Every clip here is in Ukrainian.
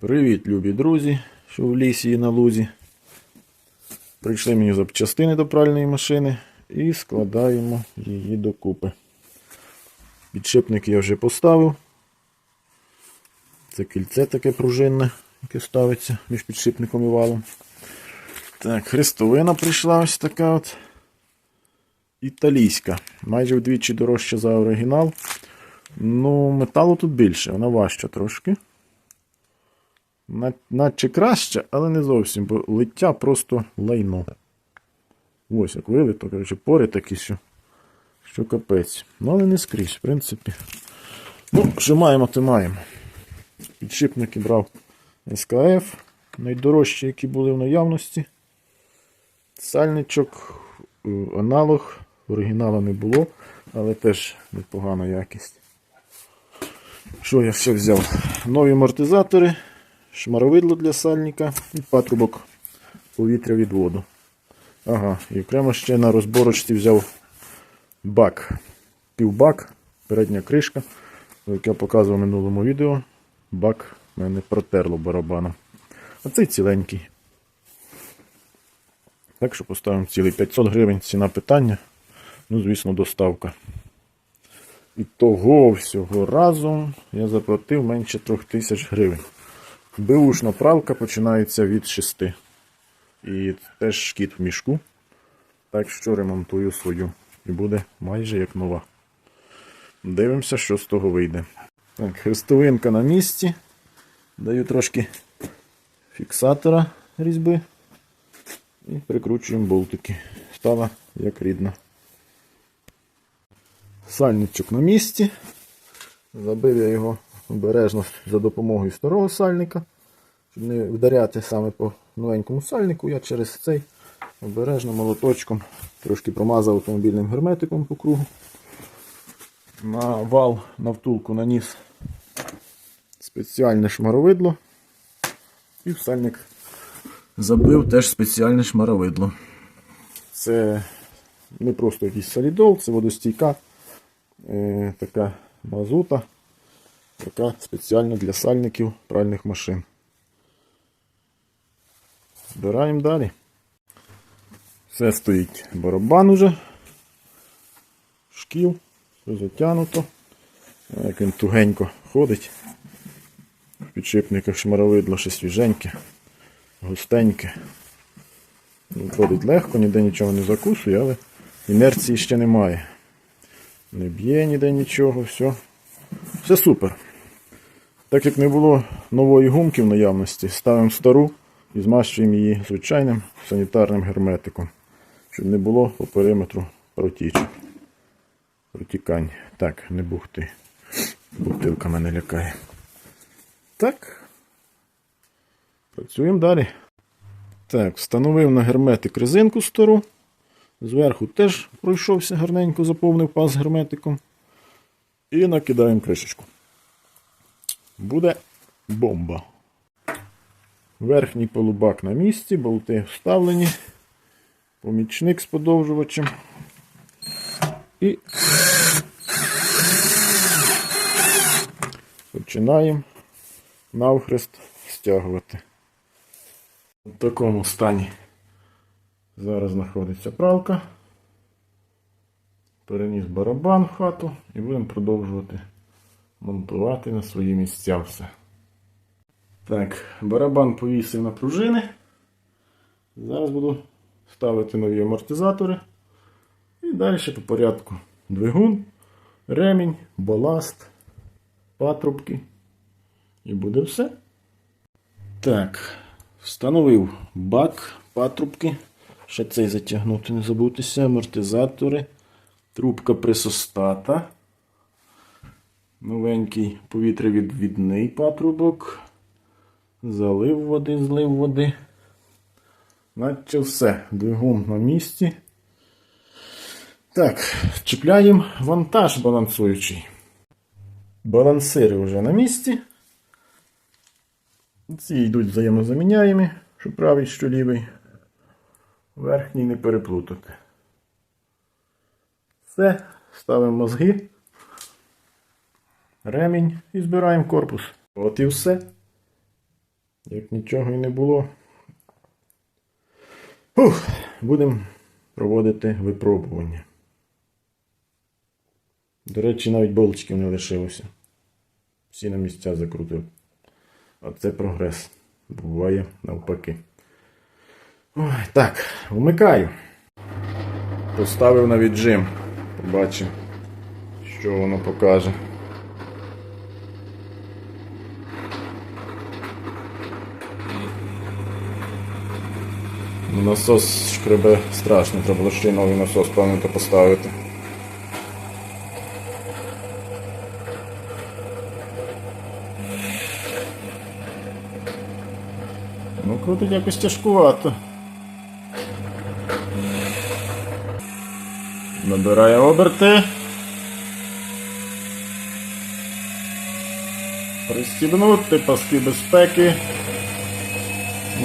Привіт, любі друзі, що в лісі і на лузі. Прийшли мені запчастини до пральної машини і складаємо її докупи. Підшипник я вже поставив. Це кільце таке пружинне, яке ставиться між підшипником і валом. Так, хрестовина прийшла ось така от. Італійська. Майже вдвічі дорожча за оригінал. Ну, металу тут більше, вона важча трошки. На- Наче краще, але не зовсім, бо лиття просто лайно. Ось як вилито, коротше, пори такі, що, що капець. Ну, але не скрізь, в принципі. Ну, що маємо, то маємо. Підшипники брав СКФ, найдорожчі, які були в наявності. Сальничок, е, аналог, оригіналу не було, але теж непогана якість. Що я ще взяв? Нові амортизатори, шмаровидло для сальника і патрубок повітря від воду. Ага, і окремо ще на розборочці взяв бак. Півбак, передня кришка. Як я показував в минулому відео, бак в мене протерло барабаном. А цей ціленький. Так що поставимо цілий 500 гривень ціна питання. Ну, звісно, доставка. І того всього разом я заплатив менше 3000 гривень. Беушна правка починається від 6. І теж шкіт в мішку. Так що ремонтую свою. І буде майже як нова. Дивимося, що з того вийде. Так, хрестовинка на місці. Даю трошки фіксатора різьби. І прикручуємо болтики. Стала як рідна. Сальничок на місці. Забив я його обережно за допомогою старого сальника. Щоб не вдаряти саме по новенькому сальнику, я через цей обережно молоточком трошки промазав автомобільним герметиком по кругу. На вал на втулку наніс спеціальне шмаровидло. І в сальник забив теж спеціальне шмаровидло. Це не просто якийсь солідол, це водостійка е, така мазута, яка спеціально для сальників пральних машин. Збираємо далі. Все стоїть барабан уже. Шкіл, все затягнуто. Як він тугенько ходить. В підшипниках шмаровидло ще свіженьке, густеньке. Ходить легко, ніде нічого не закусує, але інерції ще немає. Не б'є ніде нічого, все. Все супер. Так як не було нової гумки в наявності, ставимо стару і змащуємо її звичайним санітарним герметиком, щоб не було по периметру протічок. Протікань. Так, не бухти. Бутилка мене лякає. Так. Працюємо далі. Так, встановив на герметик резинку стару. Зверху теж пройшовся гарненько, заповнив паз герметиком. І накидаємо кришечку. Буде бомба. Верхній полубак на місці, болти вставлені. Помічник з подовжувачем. І починаємо навхрест стягувати. В такому стані зараз знаходиться пралка. Переніс барабан в хату і будемо продовжувати монтувати на свої місця все. Так, барабан повісив на пружини. Зараз буду ставити нові амортизатори. І далі по порядку. Двигун, ремінь, баласт, патрубки. І буде все. Так, встановив бак, патрубки. Ще цей затягнути, не забудьтеся, амортизатори, трубка присостата. Новенький повітрявідвідний патрубок. Залив води, злив води. Наче все. Двигун на місці. Так, чіпляємо вантаж балансуючий. Балансири вже на місці. Ці йдуть взаємозаміняємі, що правий, що лівий. Верхній не переплутати. Все, ставимо мозги, ремінь і збираємо корпус. От і все. Як нічого і не було. Фух, будемо проводити випробування. До речі, навіть болтиків не лишилося. Всі на місця закрутив. А це прогрес. Буває навпаки. Ой, так, вмикаю. Поставив на віджим. Побачимо, що воно покаже. Насос шкребе страшно, треба було ще й новий насос, то поставити. Ну, крутить якось тяжкувато. Набирає оберти. Пристібнути паски безпеки.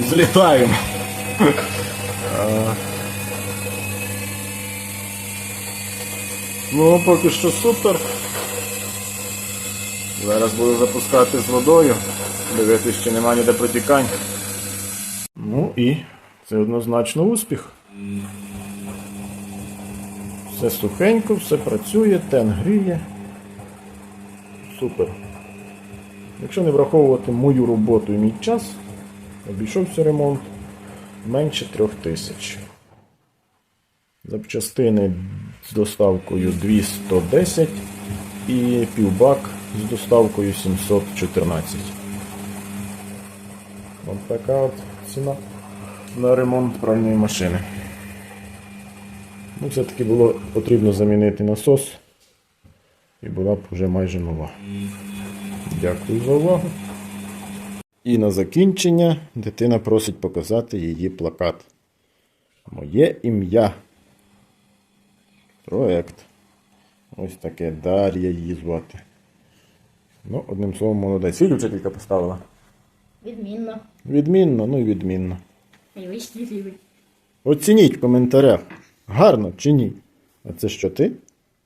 Злітаємо. Ну, поки що супер. Зараз буду запускати з водою. Дивитися, чи немає ніде протікань. Ну і це однозначно успіх. Все сухенько, все працює, тен гріє. Супер. Якщо не враховувати мою роботу і мій час, обійшовся ремонт менше трьох тисяч. Запчастини з доставкою 210 і півбак з доставкою 714. Ось така от ціна на ремонт пральної машини. Ну, все-таки було потрібно замінити насос і була б вже майже нова. Дякую за увагу. І на закінчення дитина просить показати її плакат. Моє ім'я. Проект. Ось таке Дар'я її звати. Ну, одним словом, молодець. Скільки вчителька поставила? Відмінно. Відмінно, ну і відмінно. Найвищий рівень. Оцініть в коментарях. Гарно чи ні? А це що ти?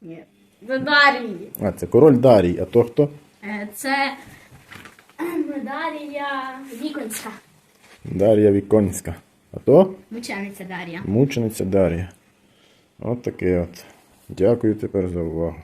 Ні. До Дарії. А, це король Дарій, а то хто? Е, Це е, Дар'я Віконська. Дар'я Віконська. А то Мучениця Дар'я. мучениця Дар'я. От таке от. Дякую тепер за увагу.